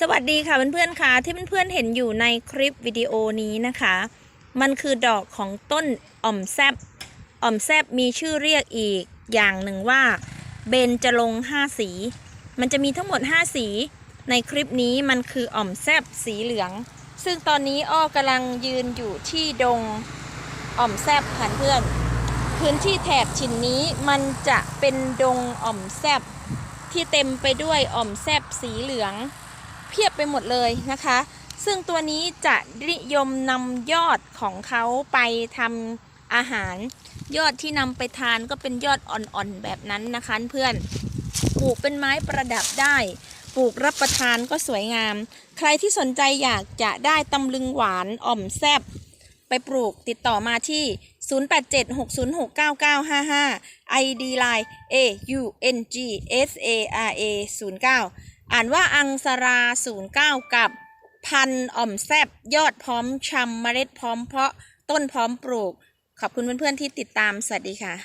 สวัสดีค่ะเพื่อนๆค่ะที่เพื่อนๆเห็นอยู่ในคลิปวิดีโอนี้นะคะ มันคือดอกของต้นอ่อมแซบอ่อมแซบมีชื่อเรียกอีกอย่างหนึ่งว่าเบญจรงห้าสี มันจะมีทั้งหมด 5 สีในคลิปนี้มันคืออ่อมแซบสีเหลือง ซึ่งตอนนี้อ้อกำลังยืนอยู่ที่ดงอ่อมแซบค่ะเพื่อน พื้นที่แถบชิ้นนี้มันจะเป็นดงอ่อมแซบที่เต็มไปด้วยอ่อมแซบสีเหลือง เพียบไปหมดเลยนะคะ ซึ่งตัวนี้จะนิยมนำยอดของเขาไปทำอาหาร ยอดที่นำไปทานก็เป็นยอดอ่อนๆแบบนั้นนะคะเพื่อนปลูกเป็นไม้ประดับได้ปลูกรับประทานก็สวยงาม ใครที่สนใจอยากจะได้ตำลึงหวานอ่อมแซบไปปลูกติดต่อมาที่ 0876069955 ID Line A U N G S A R A 09 อ่านว่าอังสรา 09 กับ พันอ่อมแซบยอดพร้อมชำเมล็ดพร้อมเพาะต้นพร้อมปลูก ขอบคุณเพื่อนๆที่ติดตาม สวัสดีค่ะ